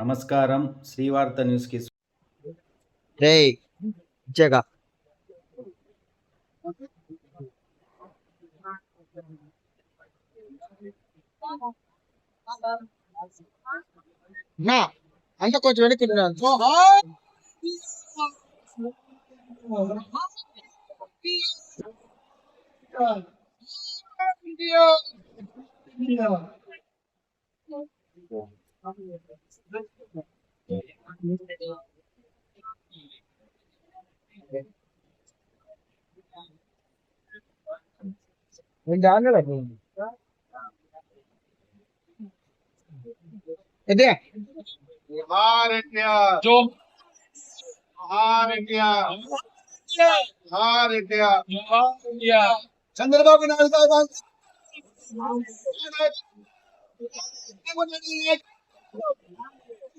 నమస్కారం శ్రీవార్త న్యూస్కి రే జగ నా అంత కొంచెం వెనక్కి నేను జాగ్రత్త ఎదే మహారెడ్య మహారెడ్య మహారెడ్య చంద్రబాబు నాయుడు గారు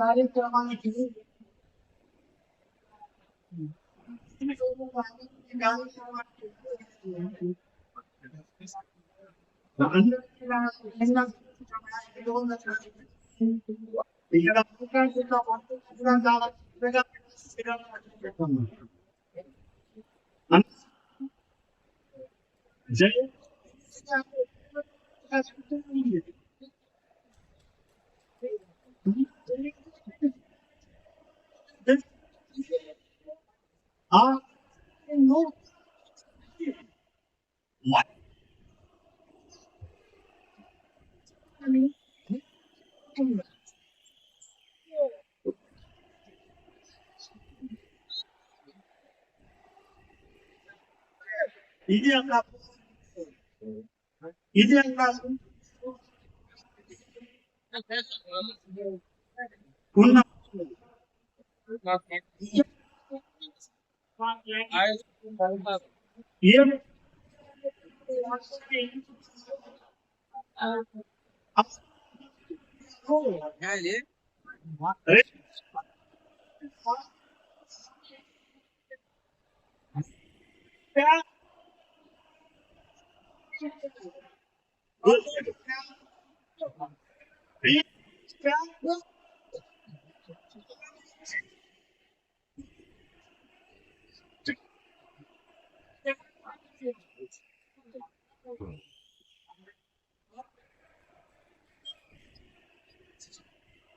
కార్యక్రమానికి జై 아, no. What? 이제 아까 이제 아까 ఉన్న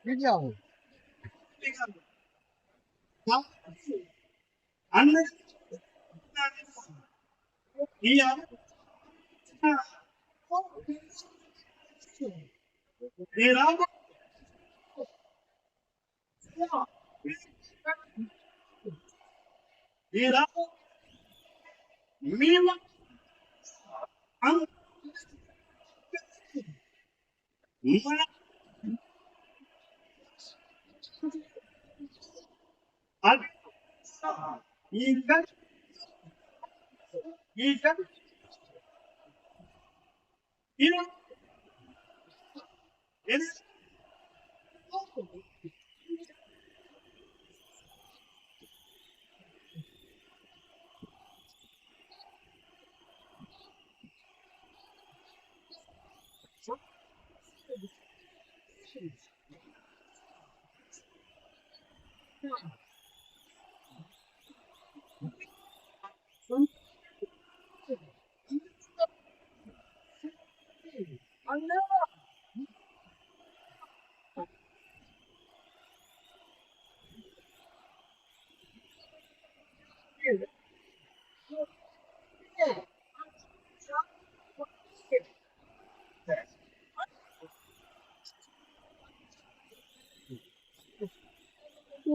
얘기하고. 나? 안 내 이어 Merhaba. Merhaba. Merhaba. An. Merhaba. Al. İlkan. İlkan. İlkan. In it?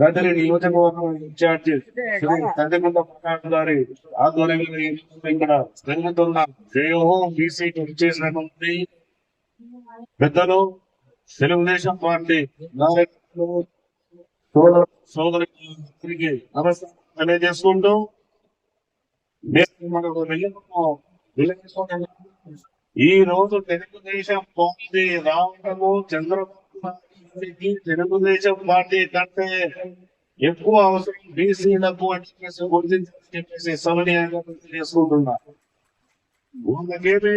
గదిలి నియోజకవర్గం ఇన్ఛార్జి శ్రీ ప్రకాష్ గారి ఆధ్వర్యంలో ఇక్కడ జరుగుతున్న బీసీ చేసినటువంటి పెద్దలు తెలుగుదేశం పార్టీ సోదరికి నమస్కారం తెలియజేసుకుంటూ మనకు ఈ రోజు తెలుగుదేశం పార్టీ రావటము చంద్రబాబు నాయుడు తెలుగుదేశం పార్టీ కంటే ఎక్కువ అవసరం బీసీలకు అని చెప్పేసి గుర్తించాలని చెప్పేసి సమన్వయంగా చేసుకుంటున్నా వాళ్ళకేమి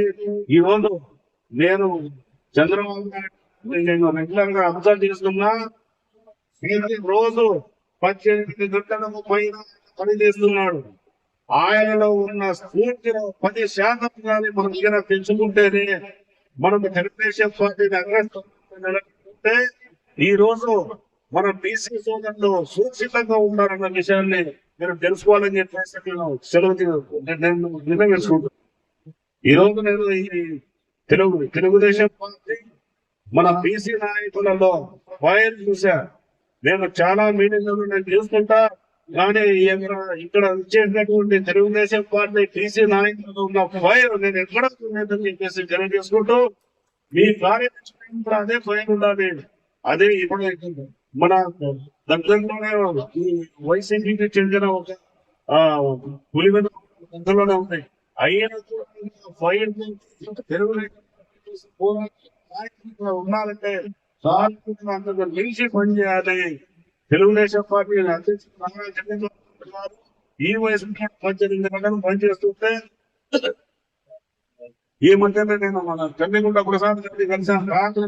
ఈ రోజు నేను చంద్రబాబు నాయుడు నేను రెగ్యులర్గా అబ్జర్వ్ చేస్తున్నా రోజు పద్దెనిమిది గంటలకు పైన పనిచేస్తున్నాడు ఆయనలో ఉన్న స్ఫూర్తిలో పది శాతం కానీ మనం ఈయన పెంచుకుంటేనే మనం తెలుగుదేశం పార్టీని అగ్రస్తుంటే ఈ రోజు మన బీసీ సోదరులు సురక్షితంగా ఉన్నారన్న విషయాన్ని మీరు తెలుసుకోవాలని చెప్పేసి నేను సెలవు నేను నిర్ణయించుకుంటున్నాను ఈ రోజు నేను ఈ తెలుగు తెలుగుదేశం పార్టీ మన బీసీ నాయకులలో ఫైర్ చూసా. నేను చాలా మీటింగ్లలో నేను చూసుకుంటా. కానీ ఇక్కడ ఇక్కడ తెలుగుదేశం పార్టీ టీసీ నాయకులు ఉన్న ఫైర్ నేను ఎక్కడ చూడలేదని చెప్పేసి తెలియజేసుకుంటూ మీ కార్యదర్శి కూడా అదే ఫైర్ ఉండాలి. అదే ఇప్పుడు మన దగ్గరలోనే ఈ వైసీపీకి చెందిన ఒక ఆ దగ్గరలోనే ఉన్నాయి అయిన కూడా ఫైర్ తెలుగుదేశం ఉన్నారంటే సానుభూతిని అంతకు మించి తెలుగుదేశం పార్టీ అధ్యక్షుడు నారా చంద్రబాబు ఈ వయసు పద్దెనిమిది గంటలు పనిచేస్తుంటే ఈ మధ్యనే నేను మన చంద్రగుండ ప్రసాద్ గారిని కలిశాను. రాత్రి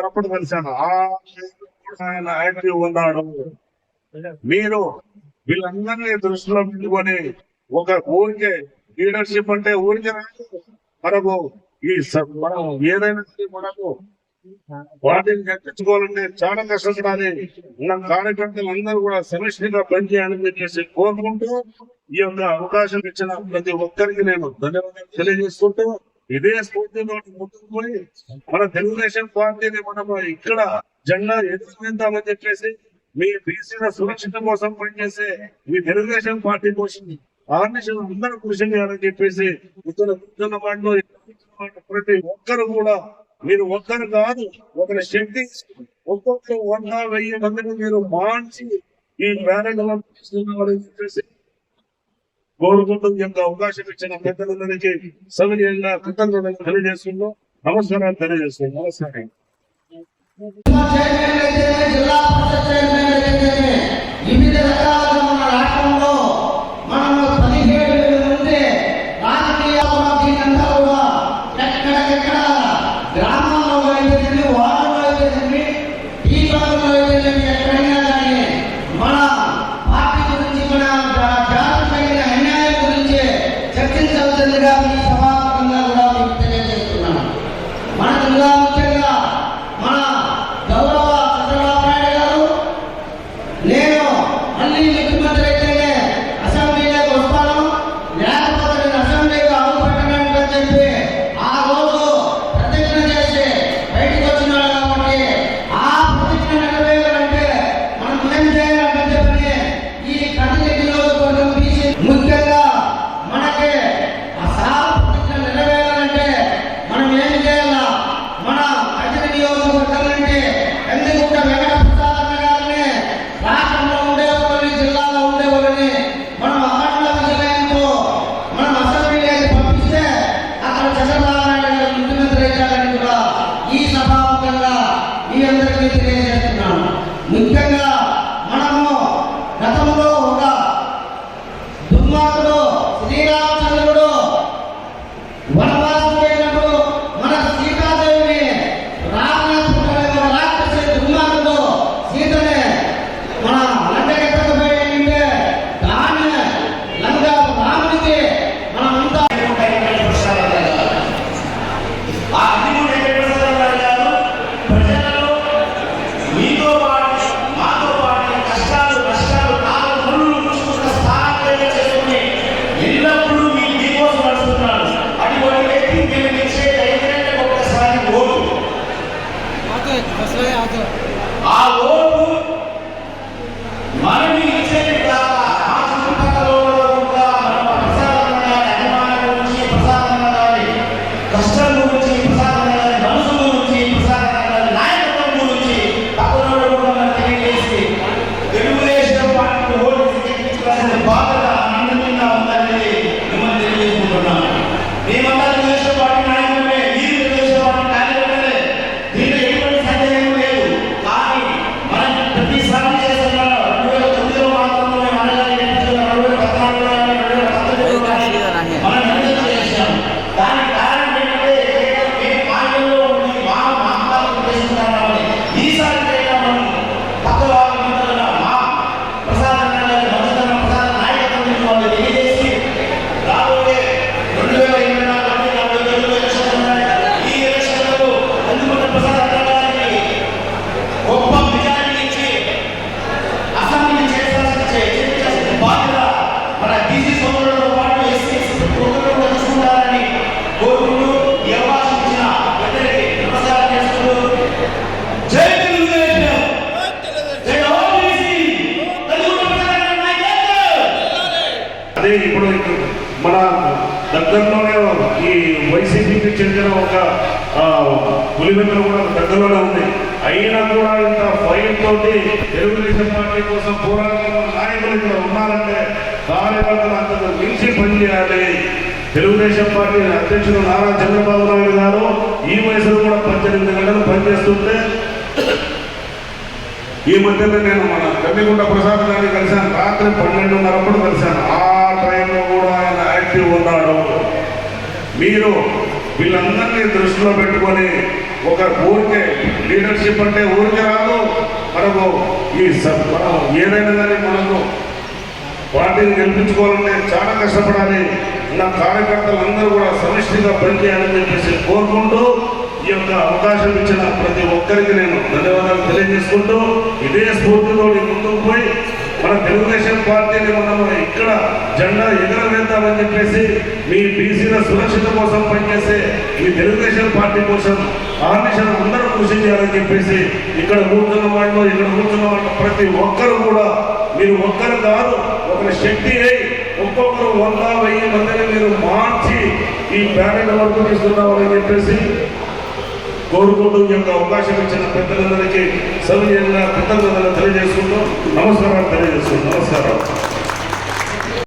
అప్పుడు కలిశాను. ఆయన యాక్టివ్ ఉన్నాడు. మీరు వీళ్ళందరినీ దృష్టిలో పెట్టుకొని ఒక ఊరికే లీడర్షిప్ అంటే ఊరికే రాదు. మనకు ఈ మనం ఏదైనా మనకు వాటిని కట్టించుకోవాలంటే చాలా కష్టపడాలి మన కార్యకర్తలు అందరూ కూడా సమిష్టిగా పనిచేయాలని చెప్పేసి కోరుకుంటూ ఈ యొక్క అవకాశం ఇచ్చిన ప్రతి ఒక్కరికి నేను ధన్యవాదాలు తెలియజేసుకుంటూ ఇదే స్ఫూర్తితో ముందుకు పోయి మన తెలుగుదేశం పార్టీని మనం ఇక్కడ జెండా ఎదుర్కొందామని చెప్పేసి మీ బీసీల సురక్షిత కోసం పనిచేసే మీ తెలుగుదేశం పార్టీ కోసం ఆర్నిషన్ అందరూ కృషి చేయాలని చెప్పేసి ఇక్కడ కూర్చున్న వాళ్ళు ప్రతి ఒక్కరు కూడా మీరు ఒక్కరు కాదు ఒకరి శక్తి ఒక్కొక్కరు వంద వెయ్యి మందిని మీరు మార్చి ఈ బ్యారెంట్ చెప్పేసి కోరుకుంటూ యొక్క అవకాశం ఇచ్చిన పెద్దలందరికీ సవినీయంగా కృతజ్ఞతలు తెలియజేస్తున్నాం. నమస్కారాలు తెలియజేస్తున్నాం. నమస్కారం. జిల్లా పరిషత్ చైర్మన్ వివిధ రకాలుగా తెలియజేస్తున్నాను ముఖ్యంగా ಆ ಓಟು దగ్గరలోనే ఈ వైసీపీకి చెందిన ఒక ఆ, పులివెందులు కూడా దగ్గరలోనే ఉంది. అయినా కూడా ఇంత ఫైల్ తోటి తెలుగుదేశం పార్టీ కోసం పోరాడుతున్న నాయకులు ఇక్కడ ఉన్నారంటే కార్యకర్తలు అంతకు మించి పనిచేయాలి తెలుగుదేశం పార్టీ అధ్యక్షుడు నారా చంద్రబాబు నాయుడు గారు ఈ వయసులో కూడా పద్దెనిమిది గంటలు పనిచేస్తుంటే ఈ మధ్యలో నేను మన కన్నిగుండ ప్రసాద్ గారిని కలిశాను. రాత్రి పన్నెండున్నరప్పుడు కలిశాను. ఆ టైంలో కూడా ఆయన యాక్టివ్ ఉన్నాడు. మీరు వీళ్ళందరినీ దృష్టిలో పెట్టుకొని ఒక ఊరికే లీడర్షిప్ అంటే ఊరికే రాదు. మనకు ఈ స- మనం ఏదైనా కానీ మనకు పార్టీని గెలిపించుకోవాలంటే చాలా కష్టపడాలి. నా కార్యకర్తలందరూ కూడా సమిష్టిగా పనిచేయాలని చెప్పేసి కోరుకుంటూ ఈ యొక్క అవకాశం ఇచ్చిన ప్రతి ఒక్కరికి నేను ధన్యవాదాలు తెలియజేసుకుంటూ ఇదే స్ఫూర్తితో ముందుకు పోయి మన తెలుగుదేశం పార్టీని మనము ఇక్కడ జెండా ఎగరవేద్దామని చెప్పేసి మీ బీసీల సురక్షిత కోసం పనిచేసే ఈ తెలుగుదేశం పార్టీ కోసం ఆర్మిషన్ అందరూ కృషి చేయాలని చెప్పేసి ఇక్కడ కూర్చున్న వాళ్ళు ఇక్కడ కూర్చున్న వాళ్ళు ప్రతి ఒక్కరు కూడా మీరు ఒక్కరు కాదు ఒకరి శక్తి అయి ఒక్కొక్కరు వంద వెయ్యి మందిని మీరు మార్చి ఈ బ్యాలెట్ వరకు తీసుకున్నామని చెప్పేసి కోరుకుంటూ ఈ యొక్క అవకాశం ఇచ్చిన పెద్దలందరికీ సవినీయంగా కృతజ్ఞతలు తెలియజేసుకుంటూ నమస్కారాలు తెలియజేసుకుంటూ నమస్కారం